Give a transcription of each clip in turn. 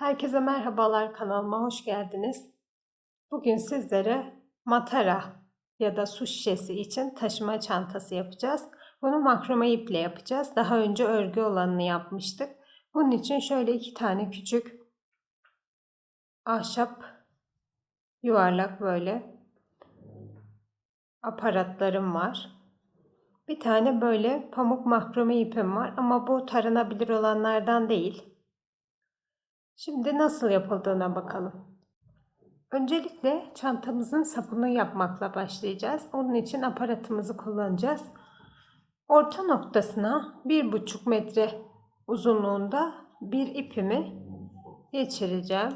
Herkese merhabalar kanalıma hoş geldiniz. Bugün sizlere matara ya da su şişesi için taşıma çantası yapacağız. Bunu makrome iple yapacağız. Daha önce örgü olanını yapmıştık. Bunun için şöyle iki tane küçük ahşap yuvarlak böyle aparatlarım var. Bir tane böyle pamuk makrome ipim var ama bu taranabilir olanlardan değil. Şimdi nasıl yapıldığına bakalım. Öncelikle çantamızın sapını yapmakla başlayacağız. Onun için aparatımızı kullanacağız. Orta noktasına bir buçuk metre uzunluğunda bir ipimi geçireceğim.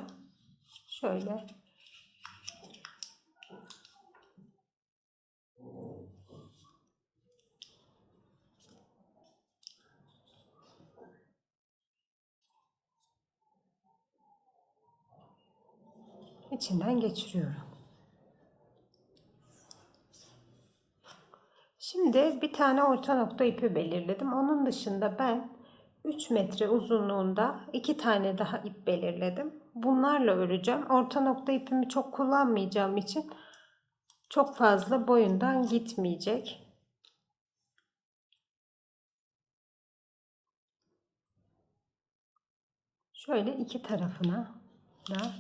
Şöyle. İçinden geçiriyorum. Şimdi bir tane orta nokta ipi belirledim. Onun dışında ben 3 metre uzunluğunda iki tane daha ip belirledim. Bunlarla öreceğim. Orta nokta ipimi çok kullanmayacağım için çok fazla boyundan gitmeyecek. Şöyle iki tarafına da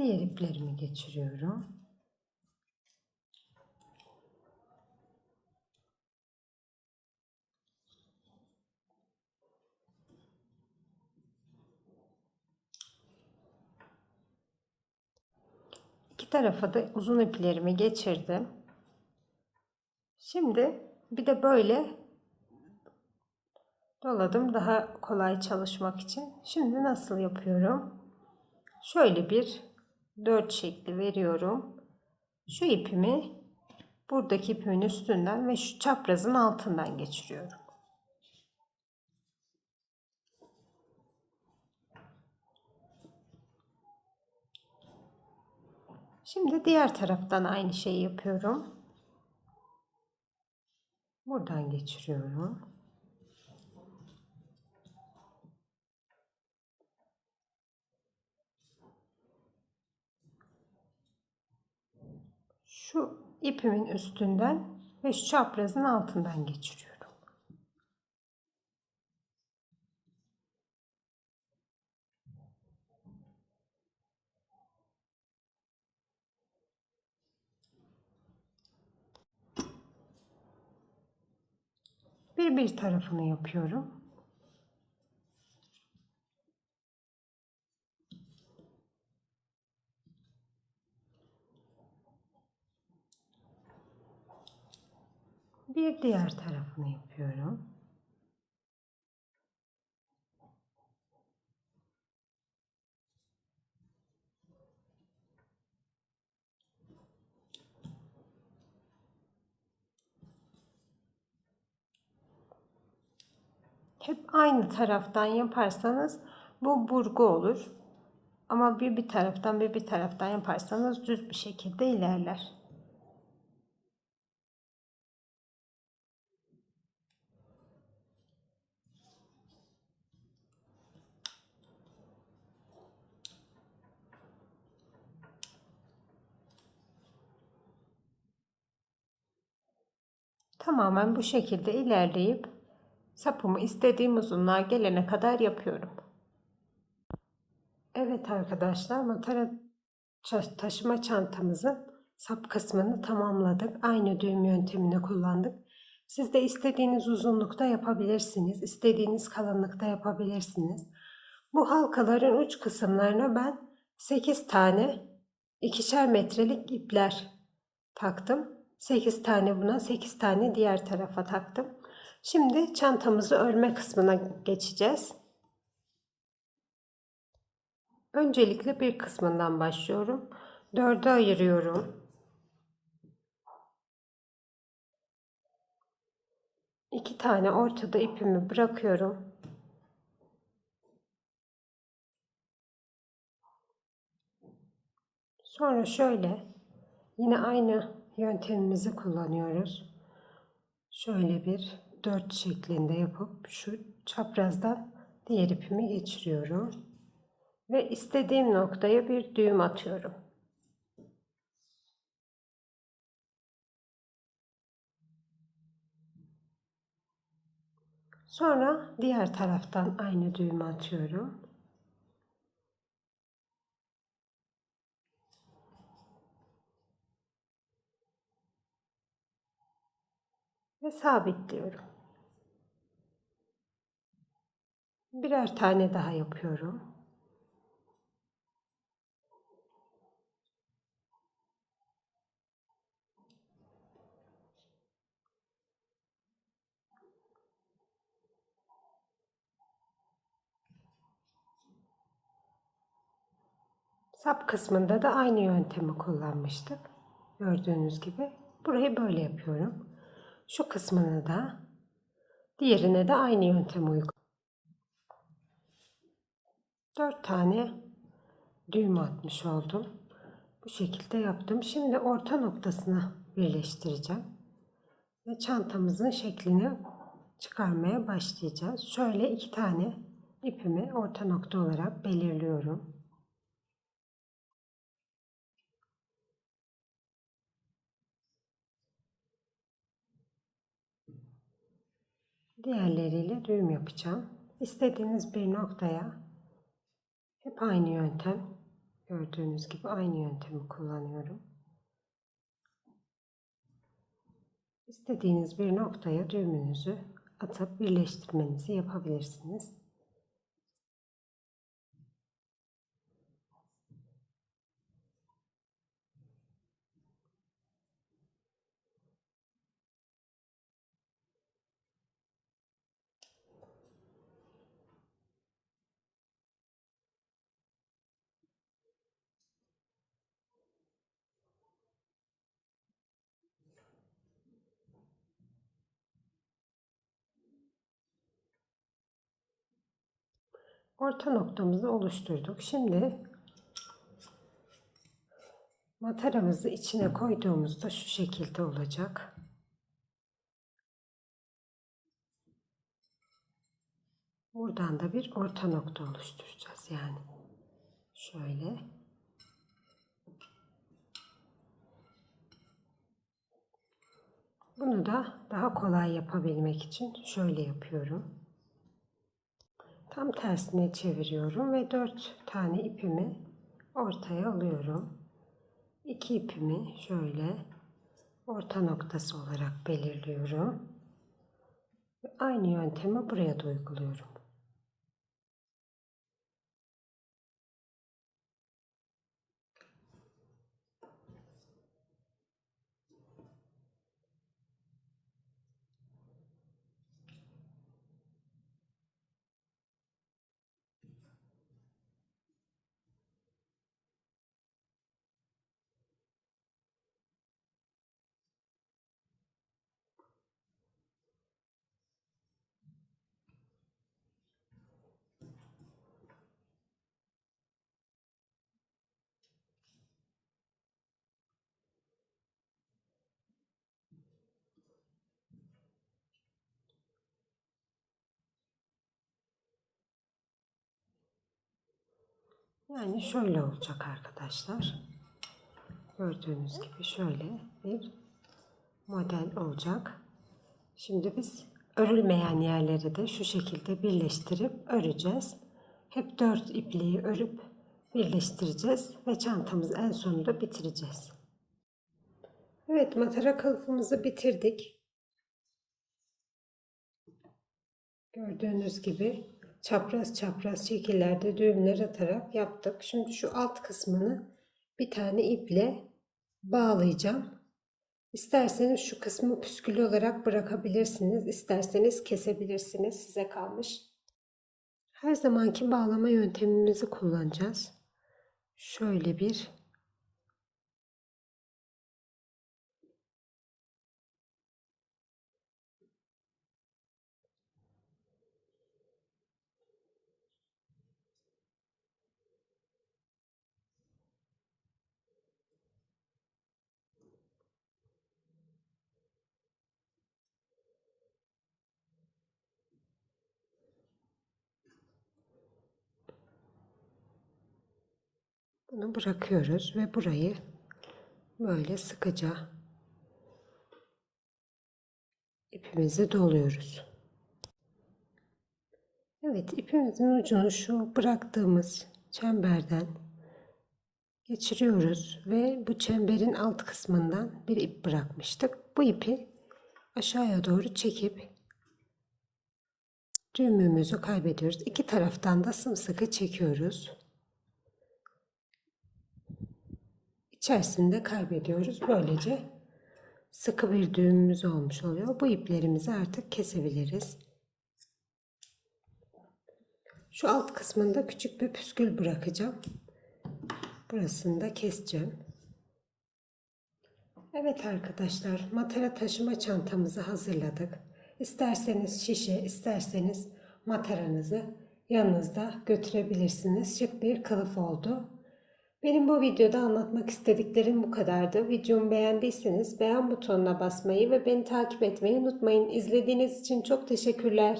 Diğer iplerimi geçiriyorum. İki tarafa da uzun iplerimi geçirdim. Şimdi bir de böyle doladım daha kolay çalışmak için. Şimdi nasıl yapıyorum? Şöyle bir 4 şekli veriyorum. Şu ipimi buradaki ipimin üstünden ve şu çaprazın altından geçiriyorum. Şimdi diğer taraftan aynı şeyi yapıyorum. Buradan geçiriyorum. Şu ipimin üstünden ve şu çaprazın altından geçiriyorum. Bir bir tarafını yapıyorum. Bir diğer tarafını yapıyorum. Hep aynı taraftan yaparsanız bu burgu olur. Ama bir bir taraftan bir bir taraftan yaparsanız düz bir şekilde ilerler. Tamamen bu şekilde ilerleyip sapımı istediğim uzunluğa gelene kadar yapıyorum. Evet arkadaşlar matara taşıma çantamızın sap kısmını tamamladık. Aynı düğüm yöntemini kullandık. Siz de istediğiniz uzunlukta yapabilirsiniz. istediğiniz kalınlıkta yapabilirsiniz. Bu halkaların uç kısımlarına ben 8 tane ikişer metrelik ipler taktım. 8 tane buna 8 tane diğer tarafa taktım. Şimdi çantamızı örme kısmına geçeceğiz. Öncelikle bir kısmından başlıyorum. Dörde ayırıyorum. İki tane ortada ipimi bırakıyorum. Sonra şöyle yine aynı yöntemimizi kullanıyoruz. Şöyle bir dört şeklinde yapıp şu çaprazdan diğer ipimi geçiriyorum. Ve istediğim noktaya bir düğüm atıyorum. Sonra diğer taraftan aynı düğümü atıyorum. Ve sabitliyorum. Birer tane daha yapıyorum. Sap kısmında da aynı yöntemi kullanmıştık. Gördüğünüz gibi. Burayı böyle yapıyorum. Şu kısmını da diğerine de aynı yöntemi uyguluyorum. 4 tane düğüm atmış oldum. Bu şekilde yaptım. Şimdi orta noktasına birleştireceğim. Ve çantamızın şeklini çıkarmaya başlayacağız. Şöyle iki tane ipimi orta nokta olarak belirliyorum. Diğerleriyle düğüm yapacağım. İstediğiniz bir noktaya hep aynı yöntem. Gördüğünüz gibi aynı yöntemi kullanıyorum. İstediğiniz bir noktaya düğümünüzü atıp birleştirmenizi yapabilirsiniz. Orta noktamızı oluşturduk. Şimdi mataramızı içine koyduğumuzda şu şekilde olacak. Buradan da bir orta nokta oluşturacağız yani. Şöyle. Bunu da daha kolay yapabilmek için şöyle yapıyorum. Tam tersine çeviriyorum ve dört tane ipimi ortaya alıyorum. İki ipimi şöyle orta noktası olarak belirliyorum. Ve aynı yöntemi buraya da uyguluyorum. Yani şöyle olacak arkadaşlar. Gördüğünüz gibi şöyle bir model olacak. Şimdi biz örülmeyen yerleri de şu şekilde birleştirip öreceğiz. Hep dört ipliği örüp birleştireceğiz ve çantamızı en sonunda bitireceğiz. Evet matara kılıfımızı bitirdik. Gördüğünüz gibi çapraz çapraz şekillerde düğümler atarak yaptık. Şimdi şu alt kısmını bir tane iple bağlayacağım. İsterseniz şu kısmı püskülü olarak bırakabilirsiniz. İsterseniz kesebilirsiniz. Size kalmış. Her zamanki bağlama yöntemimizi kullanacağız. Şöyle bir Bunu bırakıyoruz ve burayı böyle sıkıca ipimizi doluyoruz. Evet ipimizin ucunu şu bıraktığımız çemberden geçiriyoruz ve bu çemberin alt kısmından bir ip bırakmıştık. Bu ipi aşağıya doğru çekip düğümümüzü kaybediyoruz. İki taraftan da sımsıkı çekiyoruz. İçerisinde kaybediyoruz. Böylece sıkı bir düğümümüz olmuş oluyor. Bu iplerimizi artık kesebiliriz. Şu alt kısmında küçük bir püskül bırakacağım. Burasını da keseceğim. Evet arkadaşlar, matara taşıma çantamızı hazırladık. İsterseniz şişe, isterseniz mataranızı yanınızda götürebilirsiniz. Şık bir kılıf oldu. Benim bu videoda anlatmak istediklerim bu kadardı. Videomu beğendiyseniz beğen butonuna basmayı ve beni takip etmeyi unutmayın. İzlediğiniz için çok teşekkürler.